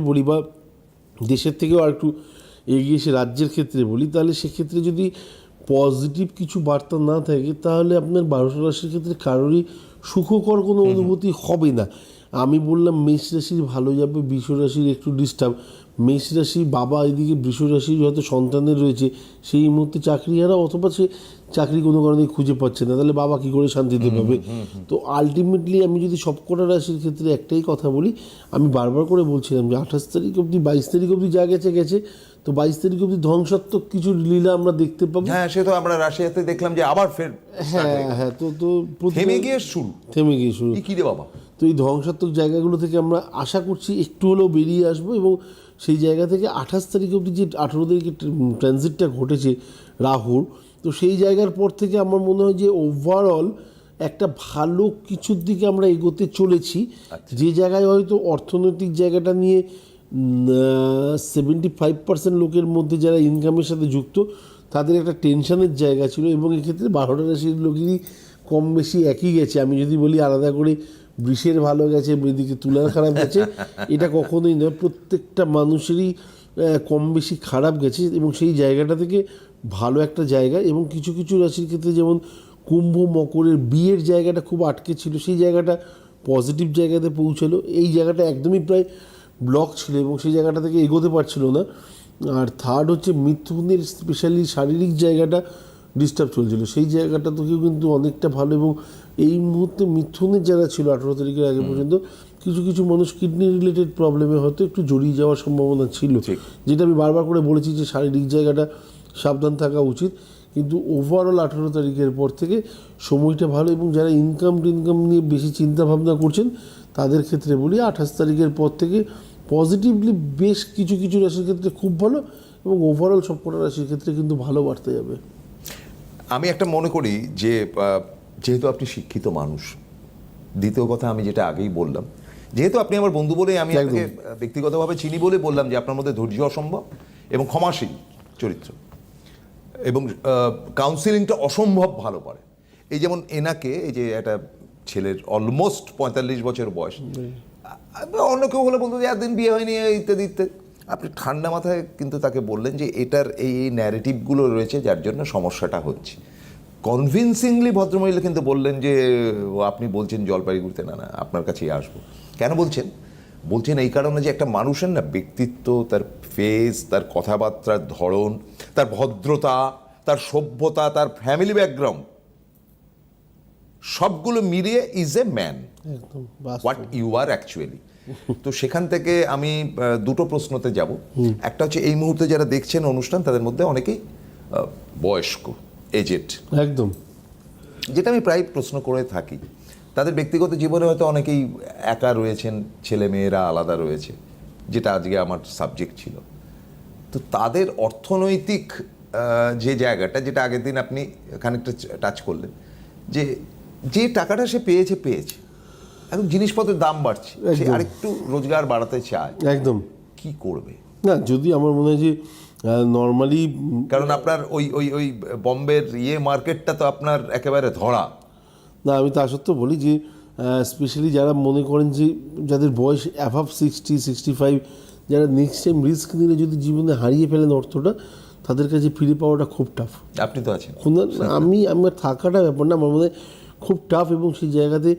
বলি বা দেশের থেকেও আর একটু এগিয়ে এসে রাজ্যের ক্ষেত্রে বলি তাহলে সেক্ষেত্রে যদি পজিটিভ কিছু বার্তা না থাকে তাহলে আপনার বারোশো রাশির ক্ষেত্রে কারোরই সুখকর কোনো অনুভূতি হবে না। আমি বললাম মেষ রাশির ভালো যাবে বৃষ রাশির একটু ডিস্টার্ব মেষ রাশি বাবা এদিকে বৃষ রাশির হয়তো সন্তানের রয়েছে সেই মুহূর্তে চাকরি হারা অথবা সে চাকরি কোনো কারণে খুঁজে পাচ্ছে না তাহলে বাবা কী করে শান্তিতে পাবে? তো আলটিমেটলি আমি যদি সবকটা রাশির ক্ষেত্রে একটাই কথা বলি আমি বারবার করে বলছিলাম যে আঠাশ তারিখ অবধি বাইশ তারিখ অবধি যা গেছে গেছে। তো বাইশ তারিখ অবধি ধ্বংসাত্মক কিছু লীলা আমরা দেখতে পাবো। হ্যাঁ সে তো আমরা রাশিয়াতে দেখলাম যে আবার ফের হ্যাঁ হ্যাঁ তো তো থেমে গিয়ে শুরু। থেমে গিয়ে শুরু। কি রে বাবা? তো এই ধ্বংসাত্মক জায়গাগুলো থেকে আমরা আশা করছি একটু হলেও বেরিয়ে আসব এবং সেই জায়গা থেকে আঠাশ তারিখ অবধি যে আঠেরো তারিখে ট্রানজিটটা ঘটেছে রাহুর তো সেই জায়গার পর থেকে আমার মনে হয় যে ওভারঅল একটা ভালো কিছুর দিকে আমরা এগোতে চলেছি। যে জায়গায় হয়তো অর্থনৈতিক জায়গাটা নিয়ে সেভেন্টি ফাইভ পার্সেন্ট লোকের মধ্যে যারা ইনকামের সাথে যুক্ত তাদের একটা টেনশনের জায়গা ছিল এবং এক্ষেত্রে বারোটা রাশির লোকেরই কম বেশি একই গেছে। আমি যদি বলি আলাদা করে বৃষের ভালো গেছে, এদিকে তুলার খারাপ গেছে, এটা কখনোই নয়। প্রত্যেকটা মানুষেরই কম বেশি খারাপ গেছে এবং সেই জায়গাটা থেকে ভালো একটা জায়গা এবং কিছু কিছু রাশির ক্ষেত্রে যেমন কুম্ভ মকরের বিয়ের জায়গাটা খুব আটকে ছিল, সেই জায়গাটা পজিটিভ জায়গাতে পৌঁছালো। এই জায়গাটা একদমই প্রায় ব্লক ছিল এবং সেই জায়গাটা থেকে এগোতে পারছিল না। আর থার্ড হচ্ছে মিথুনের স্পেশালি শারীরিক জায়গাটা ডিস্টার্ব চলছিল। সেই জায়গাটা থেকেও কিন্তু অনেকটা ভালো এবং এই মুহূর্তে মিথুনের যারা ছিল আঠেরো তারিখের আগে পর্যন্ত কিছু কিছু মানুষ কিডনি রিলেটেড প্রবলেমে হয়তো একটু জড়িয়ে যাওয়ার সম্ভাবনা ছিল। যেটা আমি বারবার করে বলেছি যে শারীরিক জায়গাটা সাবধান থাকা উচিত কিন্তু ওভারঅল আঠেরো তারিখের পর থেকে সময়টা ভালো এবং যারা ইনকাম টিনকাম নিয়ে বেশি চিন্তা ভাবনা করছেন তাদের ক্ষেত্রে বলি আঠাশ তারিখের পর থেকে পজিটিভলি বেশ কিছু কিছু রাশির ক্ষেত্রে খুব ভালো এবং ওভারঅল সবকটা রাশির ক্ষেত্রে কিন্তু ভালো বাড়তে যাবে। আমি একটা মনে করি যে যেহেতু আপনি শিক্ষিত মানুষ দ্বিতীয় কথা আমি যেটা আগেই বললাম যেহেতু আপনি আমার বন্ধু বলে আমি আপনাকে ব্যক্তিগতভাবে চিনি বলে বললাম যে আপনার মধ্যে ধৈর্য অসম্ভব এবং ক্ষমাশীল চরিত্র এবং কাউন্সিলিংটা অসম্ভব ভালো পারে। এই যেমন এনাকে এই যে একটা ছেলের অলমোস্ট পঁয়তাল্লিশ বছর বয়স অন্য কেউ হলে বলতো যে একদিন বিয়ে হয়নি ইত্যাদি ইত্যাদি। আপনি ঠান্ডা মাথায় কিন্তু তাকে বললেন যে এটার এই এই ন্যারেটিভগুলো রয়েছে যার জন্য সমস্যাটা হচ্ছে। কনভিনসিংলি ভদ্রমহিলা কিন্তু বললেন যে আপনি বলছেন জলপাইগুড়িতে না না আপনার কাছেই আসব। কেন বলছেন? বলছেন এই কারণে যে একটা মানুষের না ব্যক্তিত্ব তার ফেস তার কথাবার্তার ধরন তার ভদ্রতা তার সভ্যতা তার ফ্যামিলি ব্যাকগ্রাউন্ড সবগুলো মিলিয়ে is a man. What you are actually তো সেখান থেকে আমি দুটো প্রশ্নতে যাব। একটা হচ্ছে এই মুহূর্তে যারা দেখছেন অনুষ্ঠান তাদের মধ্যে অনেকেই বয়স্ক এজেড একদম। যেটা আমি প্রায় প্রশ্ন করে থাকি। তাদের ব্যক্তিগত জীবনে হয়তো অনেকেই একা রয়েছেন ছেলে মেয়েরা আলাদা রয়েছে যেটা আজকে আমার সাবজেক্ট ছিল। তো তাদের অর্থনৈতিক যে জায়গাটা যেটা আগের দিন আপনি খানিকটা টাচ করলেন যে যে টাকাটা সে পেয়েছে পেয়েছে। এখন জিনিসপত্রের দাম বাড়ছে। সে। আরেকটু রোজগার বাড়াতে চায়। একদম। কি করবে? না যদি আমার মনে হয় যে নর্মালি কারণ আপনার ওই ওই ওই বম্বের ইয়ে মার্কেটটা তো আপনার একেবারে ধরা। না আমি তা সত্ত্বেও বলি যে স্পেশালি যারা মনে করেন যে যাদের বয়স অ্যাভাব সিক্সটি সিক্সটি ফাইভ যারা নেক্সট টাইম রিস্ক নিলে যদি জীবনে হারিয়ে ফেলেন অর্থটা তাদের কাছে ফিরে পাওয়াটা খুব টাফ আপনি তো আছেন। আমি আমার থাকাটা ব্যাপার না আমার মনে হয় খুব টাফ এবং সেই জায়গাতে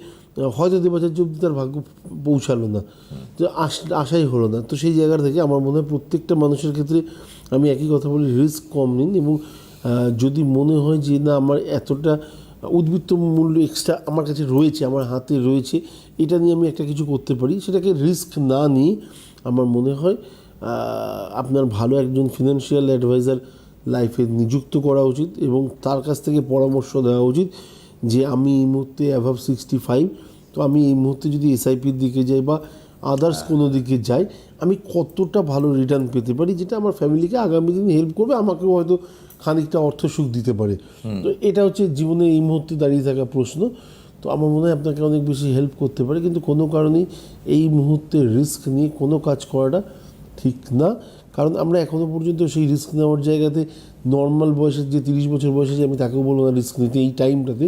হয়তো দেবাচার্য অব্দি তার ভাগ্য পৌঁছালো না। তো আশাই হলো না। তো সেই জায়গা থেকে আমার মনে হয় প্রত্যেকটা মানুষের ক্ষেত্রে আমি একই কথা বলি রিস্ক কম নিন এবং যদি মনে হয় যে না আমার এতটা উদ্বৃত্ত মূল্য এক্সট্রা আমার কাছে রয়েছে, আমার হাতে রয়েছে, এটা নিয়ে আমি একটা কিছু করতে পারি, সেটাকে রিস্ক না নিয়ে আমার মনে হয় আপনার ভালো একজন ফিনান্সিয়াল অ্যাডভাইজার লাইফে নিযুক্ত করা উচিত এবং তার কাছ থেকে পরামর্শ দেওয়া উচিত। যে আমি এই মুহূর্তে অ্যাভাব সিক্সটি ফাইভ তো আমি এই মুহূর্তে যদি এসআইপির দিকে যাই বা আদার্স কোনো দিকে যাই আমি কতটা ভালো রিটার্ন পেতে পারি যেটা আমার ফ্যামিলিকে আগামী দিনে হেল্প করবে আমাকেও হয়তো খানিকটা অর্থ সুখ দিতে পারে। তো এটা হচ্ছে জীবনে এই মুহূর্তে দাঁড়িয়ে থাকা প্রশ্ন। তো আমার মনে হয় আপনাকে অনেক বেশি হেল্প করতে পারে কিন্তু কোনো কারণেই এই মুহূর্তে রিস্ক নিয়ে কোনো কাজ করাটা ঠিক না। কারণ আমরা এখনও পর্যন্ত সেই রিস্ক নেওয়ার জায়গাতে নর্মাল বয়সের যে তিরিশ বছর বয়সে যে আমি তাকেও বলব না রিস্ক নিতে, এই টাইমটাতে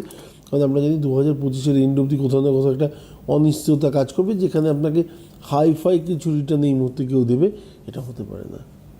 কারণ আমরা জানি দু হাজার পঁচিশের এন্ড অব্দি কোথাও না কোথাও একটা অনিশ্চয়তা কাজ করবে, যেখানে আপনাকে হাই ফাই কিছু রিটার্ন এই মুহূর্তে কেউ দেবে, এটা হতে পারে না।